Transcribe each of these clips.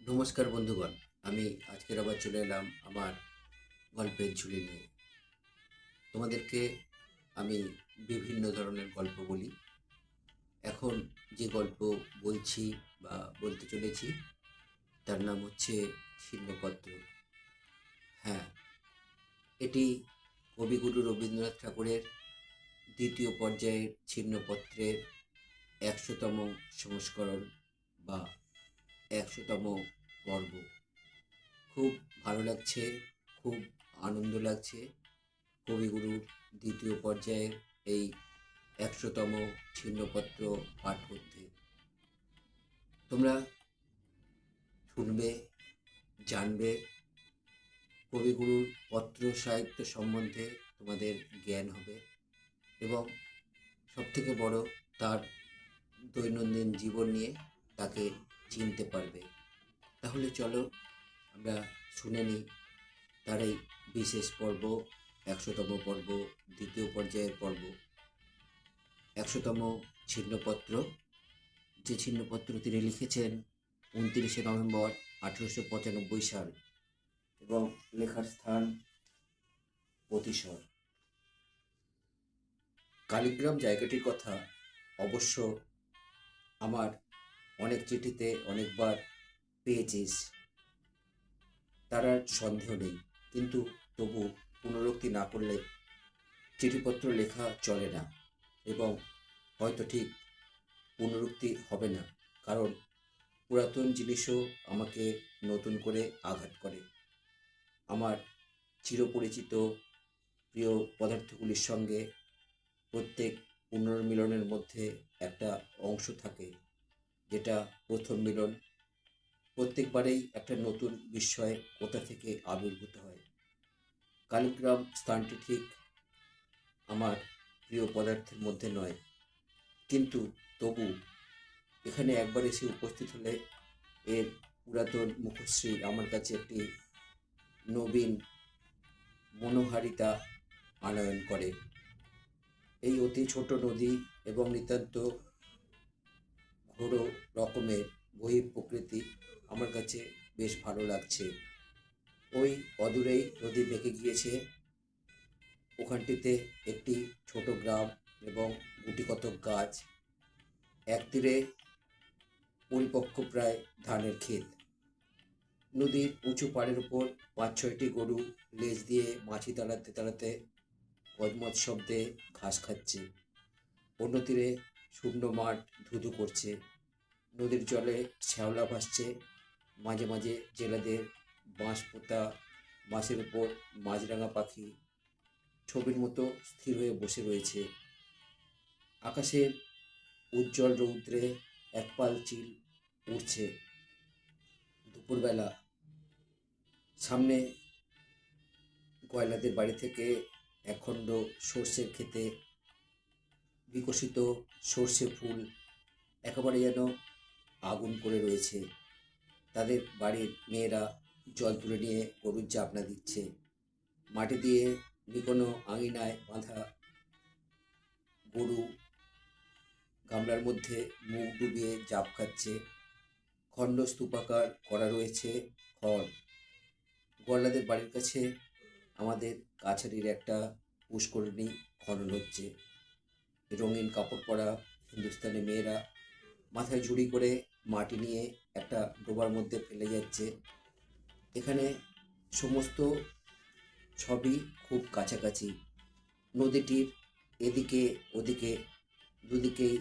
নমস্কার বন্ধুগণ, আমি আজকের আবার চলে এলাম আমার গল্পের ঝুলি নিয়ে। তোমাদেরকে আমি বিভিন্ন ধরনের গল্প বলি। এখন যে গল্প বলছি বা বলতে চলেছি, তার নাম হচ্ছে ছিন্নপত্র হ্যাঁ এটি কবিগুরু রবীন্দ্রনাথ ঠাকুরের দ্বিতীয় পর্যায়ের ছিন্নপত্রের একশোতম সংস্করণ বা একশোতম পর্ব। খুব ভালো লাগছে, খুব আনন্দ লাগছে। কবিগুরুর দ্বিতীয় পর্যায়ের এই একশোতম ছিন্নপত্র পাঠ করতে। তোমরা শুনবে, জানবে, কবিগুরুর পত্র সাহিত্য সম্বন্ধে তোমাদের জ্ঞান হবে এবং সবথেকে বড় তার দৈনন্দিন জীবন নিয়ে তাকে চিনতে পারবে। তাহলে চলো, আমরা শুনে নিই। তার এই বিশেষ পর্ব, একশোতম পর্ব, দ্বিতীয় পর্যায়ের পর্ব। একশোতম ছিন্নপত্র। যে ছিন্নপত্র তিনি লিখেছেন উনত্রিশে নভেম্বর আঠেরোশো পঁচানব্বই সাল এবং লেখার স্থান প্রতিশর কালীগ্রাম জায়গাটির কথা অবশ্য আমার অনেক চিঠিতে অনেকবার পেয়েছিস। তার আর সন্দেহ নেই, কিন্তু তবু পুনরুক্তি না করলে চিঠিপত্র লেখা চলে না এবং হয়তো ঠিক পুনরুক্তি হবে না, কারণ পুরাতন জিনিসও আমাকে নতুন করে আঘাত করে। আমার চিরপরিচিত প্রিয় পদার্থগুলির সঙ্গে প্রত্যেক পুনর্মিলনের মধ্যে একটা অংশ থাকে। যেটা প্রথম মিলন। প্রত্যেকবারেই একটা নতুন বিস্ময় কোথা থেকে আবির্ভূত হয়। কালীগ্রাম স্থানটি ঠিক আমার প্রিয় পদার্থের মধ্যে নয়। কিন্তু তবু এখানে একবার এসে উপস্থিত হলে এর পুরাতন মুখশ্রী আমার কাছে একটি নবীন মনোহারিতা আনয়ন করে। এই অতি ছোট নদী এবং নিতান্ত ঘোর রকমের বহি প্রকৃতি আমার কাছে বেশ ভালো লাগছে। ওই অদূরেই নদী বেঁকে গিয়েছে। ওখানটিতে একটি ছোট গ্রাম এবং গুটি কতক গাছ। এক তীরে পরিপক্ক প্রায় ধানের ক্ষেত। নদীর উঁচু পাড়ের উপর পাঁচ ছয়টি গরু লেজ দিয়ে মাছি তাড়াতে তাড়াতে কজমত শব্দে ঘাস খাচ্ছে। অন্য তীরে শূন্য মাঠ ধুধু করছে। নদীর জলে শ্যাওলা ভাসছে। মাঝে মাঝে জেলেদের বাঁশ পোতা বাঁশের উপর মাছরাঙা পাখি ছবির মতো স্থির হয়ে বসে রয়েছে। আকাশের উজ্জ্বল রৌদ্রে এক পাল চিল উঠছে দুপুরবেলা সামনে গয়লাদের বাড়ি থেকে একখণ্ড সর্ষের খেতে বিকশিত সর্ষে ফুল, একেবারে যেন আগুন করে রয়েছে। তাদের বাড়ির মেয়েরা জল তুলে নিয়ে গরুর চাপনা দিচ্ছে। মাটি দিয়ে নিকোনো আঙিনায় বাঁধা গরু গামলার মধ্যে মুখ ডুবিয়ে জাপ খাচ্ছে। খণ্ড স্তূপাকার করা রয়েছে খড়। গল্লাদের বাড়ির কাছে আমাদের কাছারির একটা পুষ্করিণী খনন হচ্ছে। রঙিন কাপড় পরা হিন্দুস্তানি মেয়েরা মাথায় ঝুড়ি করে মাটি নিয়ে একটা ডোবার মধ্যে ফেলে যাচ্ছে। এখানে সমস্ত সবই খুব কাছাকাছি। নদীটির এদিকে ওদিকে দুদিকেই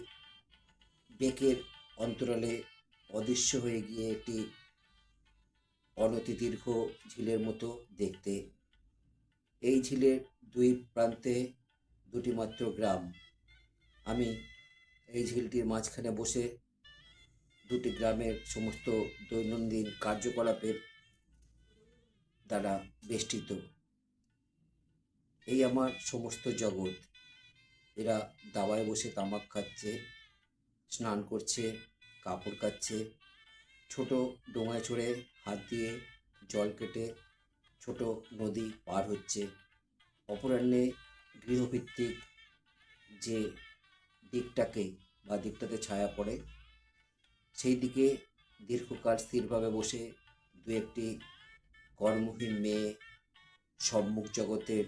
বেকের অন্তরালে অদৃশ্য হয়ে গিয়ে একটি অনতিদীর্ঘ ঝিলের মতো দেখতে। এই ঝিলের দুই প্রান্তে দুটি মাত্র গ্রাম। আমি এই ঝিলটির মাঝখানে বসে দুটি গ্রামের সমস্ত দৈনন্দিন কার্যকলাপের দ্বারা বেষ্টিত। এই আমার সমস্ত জগৎ। এরা দাওয়ায় বসে তামাক খাচ্ছে, স্নান করছে, কাপড় কাচ্ছে। ছোট ডোঙায় চড়ে হাত দিয়ে জল কেটে ছোট নদী পার হচ্ছে। অপরাহ্নে গৃহভিত্তিক যে দিকটাকে বা দিকটাতে ছায়া পড়ে সেই দিকে দীর্ঘকাল স্থিরভাবে বসে দু একটি কর্মহীন মেয়ে সম্মুখ জগতের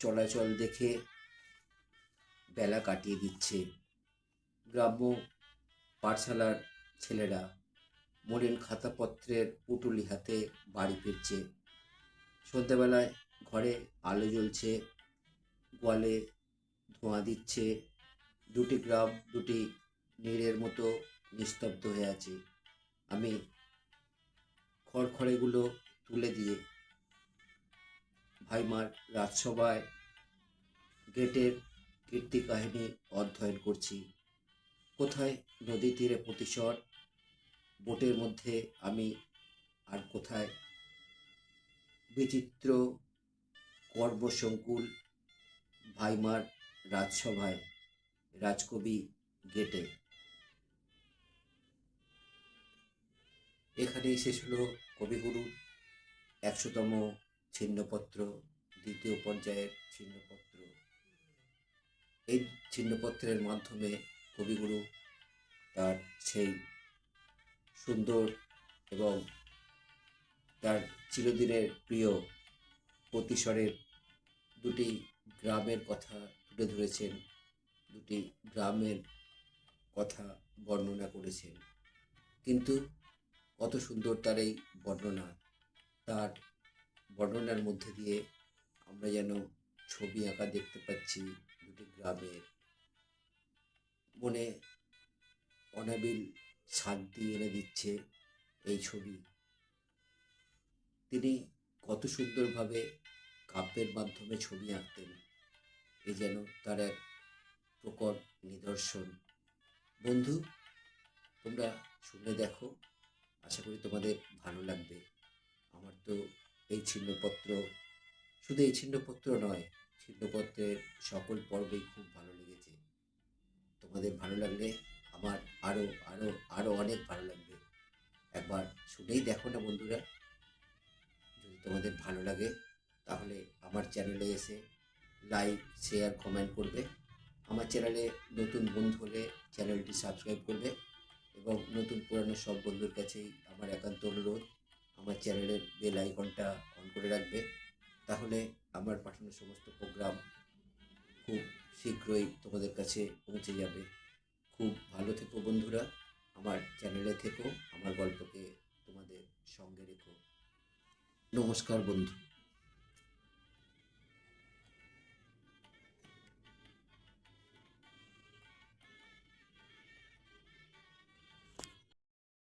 চলাচল দেখে বেলা কাটিয়ে দিচ্ছে। গ্রাম্য পাঠশালার ছেলেরা মলিন খাতাপত্রের পুটুলি হাতে বাড়ি ফিরছে। সন্ধ্যাবেলায় ঘরে আলো জ্বলছে, গোয়ালে ধোঁয়া দিচ্ছে, দুটি গ্রাম, দুটি নীড়ের মতো নিস্তব্ধ হয়ে আছে। আমি খড়খড়েগুলো তুলে দিয়ে ভাইমার রাজসভায় গেটের কীর্তি কাহিনী অধ্যয়ন করছি। কোথায় নদী তীরে প্রতিশর বোটের মধ্যে আমি আর কোথায়? বিচিত্র কর্মসংকুল ভাইমার রাজসভায়, রাজকবি গেটে। এখানেই শেষ হলো কবিগুরুর একশোতম ছিন্নপত্র, দ্বিতীয় পর্যায়ের ছিন্নপত্র। এই ছিন্নপত্রের মাধ্যমে কবিগুরু তার সেই সুন্দর এবং তার চিরদিনের প্রিয় প্রতিস্বরের দুটি গ্রামের কথা তুলে ধরেছেন, দুটি গ্রামের কথা বর্ণনা করেছেন। কিন্তু কত সুন্দর তার এই বর্ণনা, তার বর্ণনার মধ্যে দিয়ে আমরা যেন ছবি আঁকা দেখতে পাচ্ছি দুটি গ্রামের। মনে অনাবিল শান্তি এনে দিচ্ছে এই ছবি। তিনি কত সুন্দরভাবে কাব্যের মাধ্যমে ছবি আঁকতেন। এই যেন তার এক প্রকট নিদর্শন। বন্ধু, তোমরা শুনে দেখো আশা করি তোমাদের ভালো লাগবে। আমার তো এই ছিন্নপত্র শুধু এই ছিন্নপত্র নয়, ছিন্নপত্রের সকল পর্বই খুব ভালো লেগেছে। তোমাদের ভালো লাগলে আমার আরও আরও আরও অনেক ভালো লাগবে। একবার শুনেই দেখো না বন্ধুরা। যদি তোমাদের ভালো লাগে, তাহলে আমার চ্যানেলে এসে লাইক, শেয়ার, কমেন্ট করবে। আমার চ্যানেলে নতুন বন্ধু হলে চ্যানেলটি সাবস্ক্রাইব করবে। এবং নতুন পুরানো সব বন্ধুর কাছেই আমার একান্ত অনুরোধ। আমার চ্যানেলের বেল আইকনটা অন করে রাখবে। তাহলে আমার পাঠানো সমস্ত প্রোগ্রাম খুব শীঘ্রই তোমাদের কাছে পৌঁছে যাবে। খুব ভালো থেকো বন্ধুরা, আমার চ্যানেলে থেকো, আমার গল্পকে তোমাদের সঙ্গে রেখো। নমস্কার বন্ধু।